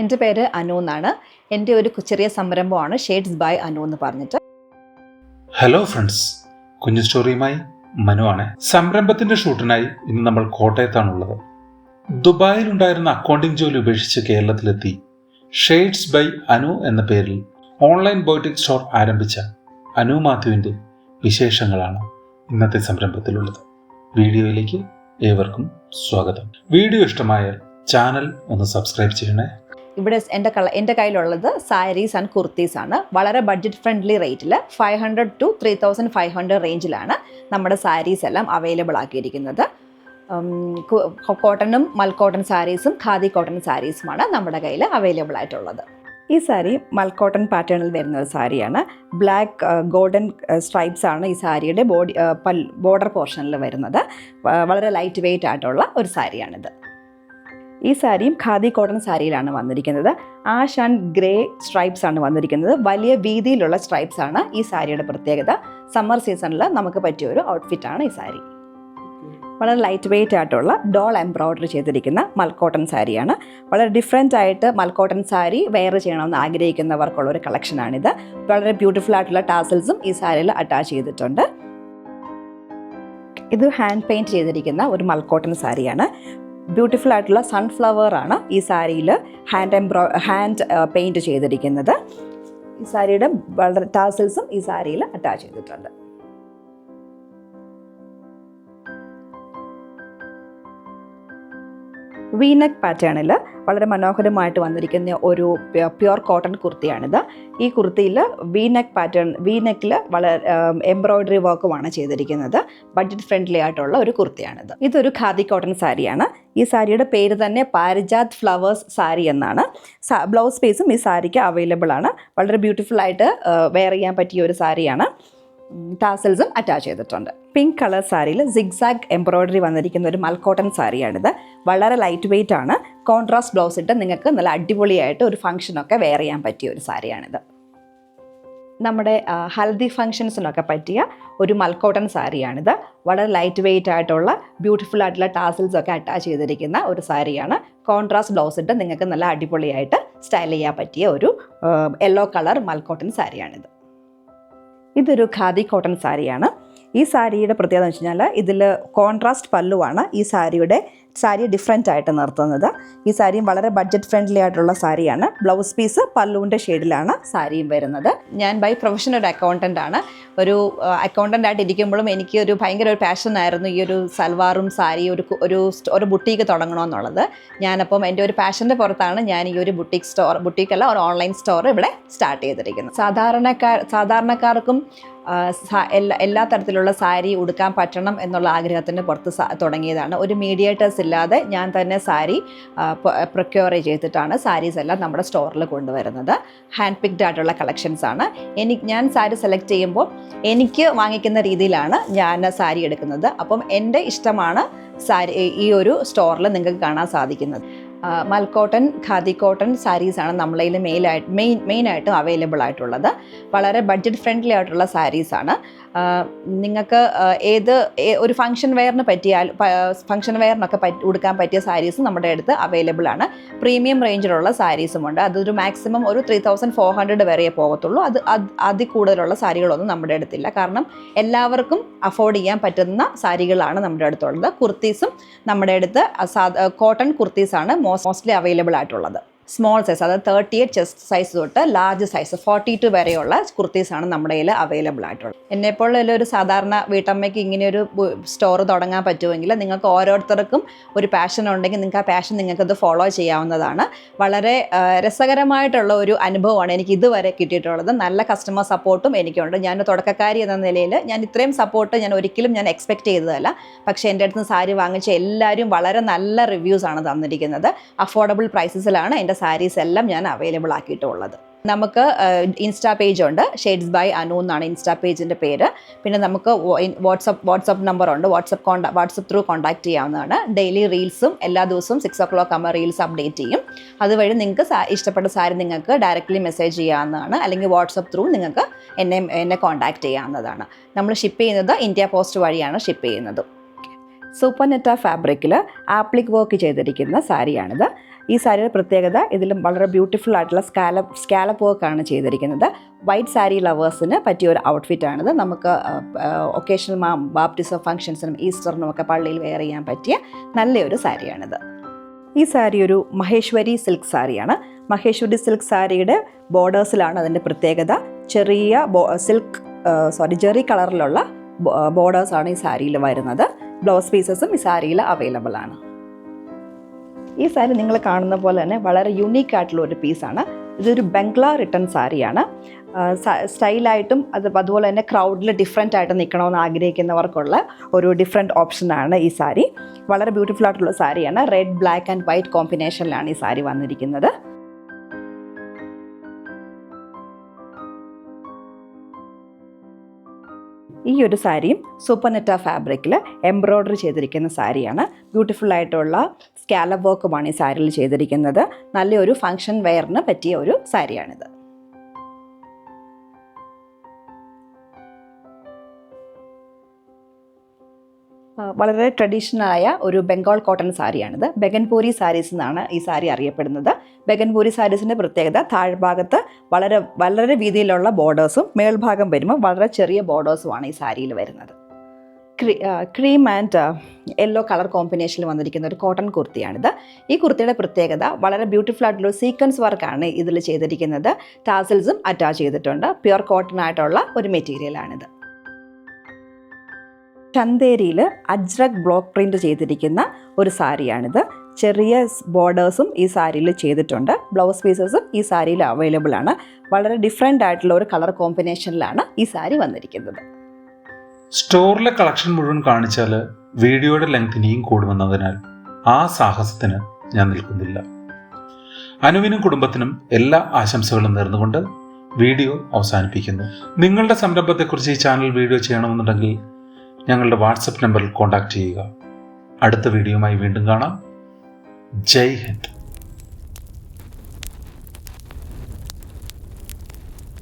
എന്റെ പേര് അനു എന്നാണ്. എന്റെ ഒരു ചെറിയ സംരംഭമാണ് ഷെയ്ഡ്സ് ബൈ അനു എന്ന് പറഞ്ഞിട്ട്. ഹലോ ഫ്രണ്ട്സ് കുഞ്ഞു സ്റ്റോറിയുമായി മനു ആണ്. സംരംഭത്തിന്റെ ഷൂട്ടിനായി ഇന്ന് നമ്മൾ കോട്ടയത്താണുള്ളത്. ദുബായിൽ ഉണ്ടായിരുന്ന അക്കൗണ്ടിംഗ് ജോലി ഉപേക്ഷിച്ച് കേരളത്തിലെത്തി ഷെയ്ഡ്സ് ബൈ അനു എന്ന പേരിൽ ഓൺലൈൻ ബോട്ടിക് സ്റ്റോർ ആരംഭിച്ച അനു മാത്യുവിന്റെ വിശേഷങ്ങളാണ് ഇന്നത്തെ സംരംഭത്തിലുള്ളത്. വീഡിയോയിലേക്ക് ഏവർക്കും സ്വാഗതം. വീഡിയോ ഇഷ്ടമായാൽ ചാനൽ ഒന്ന് സബ്സ്ക്രൈബ് ചെയ്യണേ. ഇവിടെ എന്റെ കള എന്റെ കയ്യിലുള്ളത് സാരീസ് ആൻഡ് കുർത്തീസ് ആണ്. വളരെ ബഡ്ജറ്റ് ഫ്രണ്ട്ലി റേറ്റിൽ five hundred to three thousand five hundred റേഞ്ചിലാണ് നമ്മുടെ സാരീസ് എല്ലാം അവൈലബിൾ ആക്കിയിരിക്കുന്നത്. കോട്ടണും മൽക്കോട്ടൺ സാരീസും ഖാദി കോട്ടൺ സാരീസുമാണ് നമ്മുടെ കയ്യിൽ അവൈലബിൾ ആയിട്ടുള്ളത്. ഈ സാരി മൽക്കോട്ടൺ പാറ്റേണിൽ വരുന്ന ഒരു സാരിയാണ്. ബ്ലാക്ക് ഗോൾഡൻ സ്ട്രൈപ്സ് ആണ് ഈ സാരിയുടെ ബോഡി ബോർഡർ പോർഷനിൽ വരുന്നത്. വളരെ ലൈറ്റ് വെയിറ്റ് ആയിട്ടുള്ള ഒരു സാരിയാണിത്. ഈ സാരിയും ഖാദി കോട്ടൺ സാരിയിലാണ് വന്നിരിക്കുന്നത്. ആഷ് ആൻഡ് ഗ്രേ സ്ട്രൈപ്സ് ആണ് വന്നിരിക്കുന്നത്. വലിയ വീതിയിലുള്ള സ്ട്രൈപ്സ് ആണ് ഈ സാരിയുടെ പ്രത്യേകത. സമ്മർ സീസണിൽ നമുക്ക് പറ്റിയ ഒരു ഔട്ട്ഫിറ്റ് ആണ് ഈ സാരി. വളരെ ലൈറ്റ് വെയിറ്റ് ആയിട്ടുള്ള ഡോൾ എംബ്രോയ്ഡറി ചെയ്തിരിക്കുന്ന മൽക്കോട്ടൺ സാരിയാണ്. വളരെ ഡിഫറെന്റ് ആയിട്ട് മൽക്കോട്ടൺ സാരി വെയർ ചെയ്യണമെന്ന് ആഗ്രഹിക്കുന്നവർക്കുള്ള ഒരു കളക്ഷനാണിത് വളരെ ബ്യൂട്ടിഫുൾ ആയിട്ടുള്ള ടാസൽസും ഈ സാരിയിൽ അറ്റാച്ച് ചെയ്തിട്ടുണ്ട്. ഇത് ഹാൻഡ് പെയിന്റ് ചെയ്തിരിക്കുന്ന ഒരു മൽക്കോട്ടൺ സാരിയാണ്. ബ്യൂട്ടിഫുൾ ആയിട്ടുള്ള സൺഫ്ലവർ ആണ് ഈ സാരിയിൽ ഹാൻഡ് എംബ്രോ ഹാൻഡ് പെയിന്റ് ചെയ്തിരിക്കുന്നത്. ഈ സാരിയുടെ വളരെ ടാസൽസും ഈ സാരിയിൽ അറ്റാച്ച് ചെയ്തിട്ടുണ്ട്. വീനെക്ക് പാറ്റേണിൽ വളരെ മനോഹരമായിട്ട് വന്നിരിക്കുന്ന ഒരു പ്യുർ കോട്ടൺ കുർത്തിയാണിത്. ഈ കുർത്തിയിൽ വീനക് പാറ്റേൺ വീനക്കിൽ വളരെ എംബ്രോയ്ഡറി വർക്കുമാണ് ചെയ്തിരിക്കുന്നത്. ബഡ്ജറ്റ് ഫ്രണ്ട്ലി ആയിട്ടുള്ള ഒരു കുർത്തിയാണിത്. ഇതൊരു ഖാദി കോട്ടൺ സാരിയാണ്. ഈ സാരിയുടെ പേര് തന്നെ പാരിജാത് ഫ്ലവേഴ്സ് സാരി എന്നാണ്. ബ്ലൗസ് പീസും ഈ സാരിക്ക് അവൈലബിൾ ആണ്. വളരെ ബ്യൂട്ടിഫുൾ ആയിട്ട് വെയർ ചെയ്യാൻ പറ്റിയ ഒരു സാരിയാണ്. ടാസൽസും അറ്റാച്ച് ചെയ്തിട്ടുണ്ട്. പിങ്ക് കളർ സാരിയിൽ സിഗ്സാഗ് എംബ്രോയ്ഡറി വന്നിരിക്കുന്ന ഒരു മൽക്കോട്ടൺ സാരിയാണിത് വളരെ ലൈറ്റ് വെയിറ്റ് ആണ്. കോൺട്രാസ്റ്റ് ബ്ലൗസ് ഇട്ട് നിങ്ങൾക്ക് നല്ല അടിപൊളിയായിട്ട് ഒരു ഫംഗ്ഷനൊക്കെ വെയർ ചെയ്യാൻ പറ്റിയ ഒരു സാരിയാണിത് നമ്മുടെ ഹൽദി ഫംഗ്ഷൻസിനൊക്കെ പറ്റിയ ഒരു മൽക്കോട്ടൺ സാരിയാണിത് വളരെ ലൈറ്റ് വെയിറ്റ് ആയിട്ടുള്ള ബ്യൂട്ടിഫുൾ ആയിട്ടുള്ള ടാസൽസ് ഒക്കെ അറ്റാച്ച് ചെയ്തിരിക്കുന്ന ഒരു സാരിയാണ് കോൺട്രാസ്റ്റ് ബ്ലൗസ് ഇട്ട് നിങ്ങൾക്ക് നല്ല അടിപൊളിയായിട്ട് സ്റ്റൈൽ ചെയ്യാൻ പറ്റിയ ഒരു യെല്ലോ കളർ മൽക്കോട്ടൺ സാരിയാണിത് ഇതൊരു ഖാദി കോട്ടൺ സാരിയാണ്. ഈ സാരിയുടെ പ്രത്യേകത എന്ന് വെച്ച് കഴിഞ്ഞാൽ ഇതിൽ കോൺട്രാസ്റ്റ് പല്ലുവാണ് ഈ സാരിയുടെ സാരി ഡിഫറെന്റ് ആയിട്ട് നിർത്തുന്നത്. ഈ സാരിയും വളരെ ബഡ്ജറ്റ് ഫ്രണ്ട്ലി ആയിട്ടുള്ള സാരിയാണ്. ബ്ലൗസ് പീസ് പല്ലുവിന്റെ ഷെയ്ഡിലാണ് സാരിയും വരുന്നത്. ഞാൻ ബൈ പ്രൊഫഷണൽ ഒരു അക്കൗണ്ടന്റ് ആണ്. ഒരു അക്കൗണ്ടന്റ് ആയിട്ട് ഇരിക്കുമ്പോഴും എനിക്ക് ഒരു ഭയങ്കര ഒരു പാഷൻ ആയിരുന്നു ഈ ഒരു സൽവാറും സാരി ഒരു ഒരു ഒരു ബുട്ടീക്ക് തുടങ്ങണമെന്നുള്ളത് ഞാനപ്പം എന്റെ ഒരു പാഷന്റെ പുറത്താണ് ഞാൻ ഈ ഒരു ബുട്ടീക്ക് സ്റ്റോർ ബുട്ടീക്കല്ല ഒരു ഓൺലൈൻ സ്റ്റോർ ഇവിടെ സ്റ്റാർട്ട് ചെയ്തിരിക്കുന്നത്. സാധാരണക്കാർ സാധാരണക്കാർക്കും എല്ലാ എല്ലാ തരത്തിലുള്ള സാരി ഉടുക്കാൻ പറ്റണം എന്നുള്ള ആഗ്രഹത്തിന് പുറത്ത് തുടങ്ങിയതാണ്. ഒരു മീഡിയേറ്റേഴ്സ് ഇല്ലാതെ ഞാൻ തന്നെ സാരി പ്രൊക്യൂർ ചെയ്തിട്ടാണ് സാരീസ് എല്ലാം നമ്മുടെ സ്റ്റോറിൽ കൊണ്ടുവരുന്നത്. ഹാൻഡ് പിക്ഡ് ആയിട്ടുള്ള കളക്ഷൻസ് ആണ്. എനിക്ക് ഞാൻ സാരി സെലക്ട് ചെയ്യുമ്പോൾ എനിക്ക് വാങ്ങിക്കുന്ന രീതിയിലാണ് ഞാൻ സാരി എടുക്കുന്നത്. അപ്പം എന്റെ ഇഷ്ടമാണ് സാരി ഈ ഒരു സ്റ്റോറിൽ നിങ്ങൾക്ക് കാണാൻ സാധിക്കുന്നത്. മൽക്കോട്ടൺ ഖാദി കോട്ടൺ സാരീസാണ് നമ്മളതിൽ മെയിലായിട്ട് മെയിൻ മെയിനായിട്ടും അവൈലബിൾ ആയിട്ടുള്ളത്. വളരെ ബഡ്ജറ്റ് ഫ്രണ്ട്ലി ആയിട്ടുള്ള സാരീസാണ് നിങ്ങൾക്ക് ഏത് ഒരു ഫംഗ്ഷൻ വെയറിന് പറ്റിയാൽ ഫംഗ്ഷൻ വെയറിനൊക്കെ പറ്റി ഉടുക്കാൻ പറ്റിയ സാരീസ് നമ്മുടെ അടുത്ത് അവൈലബിൾ ആണ്. പ്രീമിയം റേഞ്ചിലുള്ള സാരീസും ഉണ്ട്. അതൊരു മാക്സിമം ഒരു ത്രീ തൗസൻഡ് ഫോർ ഹൺഡ്രഡ് വരെ പോകത്തുള്ളൂ. അത് അത് അതിൽ കൂടുതലുള്ള സാരികളൊന്നും നമ്മുടെ അടുത്തില്ല. കാരണം എല്ലാവർക്കും അഫോർഡ് ചെയ്യാൻ പറ്റുന്ന സാരികളാണ് നമ്മുടെ അടുത്തുള്ളത്. കുർത്തീസും നമ്മുടെ അടുത്ത് കോട്ടൺ കുർത്തീസാണ്. മോസ്റ്റ്ലി അവൈലബിൾ ആയിട്ടുള്ളത് സ്മോൾ സൈസ് അതായത് തേർട്ടി എയ്റ്റ് ചെസ്റ്റ് സൈസ് തൊട്ട് ലാർജ് സൈസ് ഫോർട്ടി ടു വരെയുള്ള കുർത്തീസാണ് നമ്മുടെ കയ്യിൽ അവൈലബിൾ ആയിട്ടുള്ളത്. എന്നെപ്പോലുള്ള ഒരു സാധാരണ വീട്ടമ്മയ്ക്ക് ഇങ്ങനെ ഒരു സ്റ്റോർ തുടങ്ങാൻ പറ്റുമെങ്കിൽ നിങ്ങൾക്ക് ഓരോരുത്തർക്കും ഒരു പാഷൻ ഉണ്ടെങ്കിൽ നിങ്ങൾക്ക് ആ പാഷൻ നിങ്ങൾക്കത് ഫോളോ ചെയ്യാവുന്നതാണ്. വളരെ രസകരമായിട്ടുള്ള ഒരു അനുഭവമാണ് എനിക്ക് ഇതുവരെ കിട്ടിയിട്ടുള്ളത്. നല്ല കസ്റ്റമർ സപ്പോർട്ടും എനിക്കുണ്ട്. ഞാൻ തുടക്കക്കാരി എന്ന നിലയിൽ ഞാൻ ഇത്രയും സപ്പോർട്ട് ഞാൻ ഒരിക്കലും ഞാൻ എക്സ്പെക്ട് ചെയ്തതല്ല. പക്ഷേ എന്റെ അടുത്ത് സാരി വാങ്ങിച്ച എല്ലാവരും വളരെ നല്ല റിവ്യൂസ് ആണ് തന്നിരിക്കുന്നത്. അഫോർഡബിൾ പ്രൈസസിലാണ് എന്റെ സാരീസ് എല്ലാം ഞാൻ അവൈലബിൾ ആക്കിയിട്ടുള്ളത്. നമുക്ക് ഇൻസ്റ്റാ പേജ് ഉണ്ട്. ഷെയ്ഡ്സ് ബൈ അനു എന്നാണ് ഇൻസ്റ്റാ പേജിന്റെ പേര്. പിന്നെ നമുക്ക് വാട്സപ്പ് വാട്സപ്പ് നമ്പർ ഉണ്ട്. വാട്സപ്പ് കോണ്ടാ വാട്സപ്പ് ത്രൂ കോൺടാക്ട് ചെയ്യാവുന്നതാണ്. ഡെയിലി റീൽസും എല്ലാ ദിവസവും സിക്സ് ഓ ക്ലോക്ക് ആകുമ്പോൾ റീൽസ് അപ്ഡേറ്റ് ചെയ്യും. അതുവഴി നിങ്ങൾക്ക് ഇഷ്ടപ്പെട്ട സാരി നിങ്ങൾക്ക് ഡയറക്റ്റ്ലി മെസ്സേജ് ചെയ്യാവുന്നതാണ്. അല്ലെങ്കിൽ വാട്സപ്പ് ത്രൂ നിങ്ങൾക്ക് എന്നെ എന്നെ കോൺടാക്ട് ചെയ്യാവുന്നതാണ്. നമ്മൾ ഷിപ്പ് ചെയ്യുന്നത് ഇന്ത്യ പോസ്റ്റ് വഴിയാണ് ഷിപ്പ് ചെയ്യുന്നത്. സൂപ്പർ നെറ്റ ഫാബ്രിക്കിൽ ആപ്ലിക് വർക്ക് ചെയ്തിരിക്കുന്ന സാരിയാണിത്. ഈ സാരിയുടെ പ്രത്യേകത ഇതിലും വളരെ ബ്യൂട്ടിഫുൾ ആയിട്ടുള്ള സ്കാലപ്പ് സ്കാലപ്പ് വർക്കാണ് ചെയ്തിരിക്കുന്നത്. വൈറ്റ് സാരി ലവേഴ്സിന് പറ്റിയ ഒരു ഔട്ട്ഫിറ്റ് ഔട്ട്ഫിറ്റാണിത് നമുക്ക് ഒക്കേഷണൽ മാ ബാപ്റ്റിസം ഫംഗ്ഷൻസിനും ഈസ്റ്ററിനും ഒക്കെ പള്ളിയിൽ വെയർ ചെയ്യാൻ പറ്റിയ നല്ലൊരു സാരിയാണിത്. ഈ സാരി ഒരു മഹേശ്വരി സിൽക്ക് സാരിയാണ്. മഹേശ്വരി സിൽക്ക് സാരിയുടെ ബോർഡേഴ്സിലാണ് അതിന്റെ പ്രത്യേകത. ചെറിയ സിൽക്ക് സോറി ജെറി കളറിലുള്ള ബോർഡേഴ്സാണ് ഈ സാരിയിൽ വരുന്നത്. ബ്ലൗസ് പീസസും ഈ സാരിയിൽ അവൈലബിൾ ആണ്. ഈ സാരി നിങ്ങൾ കാണുന്ന പോലെ തന്നെ വളരെ യുണീക്ക് ആയിട്ടുള്ള ഒരു പീസാണ് ഇതൊരു ബംഗ്ലാ റിട്ടേൺ സാരിയാണ്. സ്റ്റൈലായിട്ടും അത് അതുപോലെ തന്നെ ക്രൗഡിൽ ഡിഫറെന്റ് ആയിട്ട് നിൽക്കണമെന്ന് ആഗ്രഹിക്കുന്നവർക്കുള്ള ഒരു ഡിഫറെന്റ് ഓപ്ഷനാണ് ഈ സാരി. വളരെ ബ്യൂട്ടിഫുൾ ആയിട്ടുള്ള സാരിയാണ്. റെഡ് ബ്ലാക്ക് ആൻഡ് വൈറ്റ് കോമ്പിനേഷനിലാണ് ഈ സാരി വന്നിരിക്കുന്നത്. ഈ ഒരു സാരിയും സൂപ്പർനെറ്റ ഫാബ്രിക്കിൽ എംബ്രോയ്ഡറി ചെയ്തിരിക്കുന്ന സാരിയാണ്. ബ്യൂട്ടിഫുൾ ആയിട്ടുള്ള സ്കാലപ്പ് വർക്കുമാണ് ഈ സാരിയിൽ ചെയ്തിരിക്കുന്നത്. നല്ലൊരു ഫങ്ഷൻ വെയറിന് പറ്റിയ ഒരു സാരിയാണിത്. വളരെ ട്രഡീഷണൽ ആയ ഒരു ബംഗാൾ കോട്ടൺ സാരിയാണിത്. ബെഗൻപൂരി സാരീസ് എന്നാണ് ഈ സാരി അറിയപ്പെടുന്നത്. ബെഗൻപൂരി സാരീസിന്റെ പ്രത്യേകത താഴ്ഭാഗത്ത് വളരെ വളരെ വീതിയിലുള്ള ബോർഡേഴ്സും മേൽഭാഗം വരുമ്പോൾ വളരെ ചെറിയ ബോർഡേഴ്സുമാണ് ഈ സാരിയിൽ വരുന്നത്. ക്രീം ആൻഡ് യെല്ലോ കളർ കോമ്പിനേഷനിൽ വന്നിരിക്കുന്ന ഒരു കോട്ടൺ കുർത്തിയാണിത്. ഈ കുർത്തിയുടെ പ്രത്യേകത വളരെ ബ്യൂട്ടിഫുൾ ആയിട്ടുള്ള സീക്വൻസ് വർക്കാണ് ഇതിൽ ചെയ്തിരിക്കുന്നത്. ടാസിൽസും അറ്റാച്ച് ചെയ്തിട്ടുണ്ട്. പ്യുർ കോട്ടൺ ആയിട്ടുള്ള ഒരു മെറ്റീരിയലാണിത് ചന്തേരിയിൽ അജ്രക് ബ്ലോക്ക് പ്രിന്റ് ചെയ്തിരിക്കുന്ന ഒരു സാരിയാണിത്. ചെറിയ ബോർഡേഴ്സും ഈ സാരിയിൽ ചെയ്തിട്ടുണ്ട്. ബ്ലൗസ് പീസസും ഈ സാരിയിൽ അവൈലബിൾ ആണ്. വളരെ ഡിഫറെന്റ് ആയിട്ടുള്ള ഒരു കളർ കോമ്പിനേഷനിലാണ് ഈ സാരി വന്നിരിക്കുന്നത്. സ്റ്റോറിലെ കളക്ഷൻ മുഴുവൻ കാണിച്ചാൽ വീഡിയോയുടെ ലെങ്ത് ഇനിയും കൂടുമെന്നതിനാൽ ആ സാഹസത്തിന് ഞാൻ നിൽക്കുന്നില്ല. അനുവിനും കുടുംബത്തിനും എല്ലാ ആശംസകളും നേർന്നുകൊണ്ട് വീഡിയോ അവസാനിപ്പിക്കുന്നു. നിങ്ങളുടെ സംരംഭത്തെക്കുറിച്ച് ഈ ചാനൽ വീഡിയോ ചെയ്യണമെന്നുണ്ടെങ്കിൽ ഞങ്ങളുടെ വാട്സപ്പ് നമ്പറിൽ കോൺടാക്റ്റ് ചെയ്യുക. അടുത്ത വീഡിയോയുമായി വീണ്ടും കാണാം. ജയ് ഹിന്ദ്.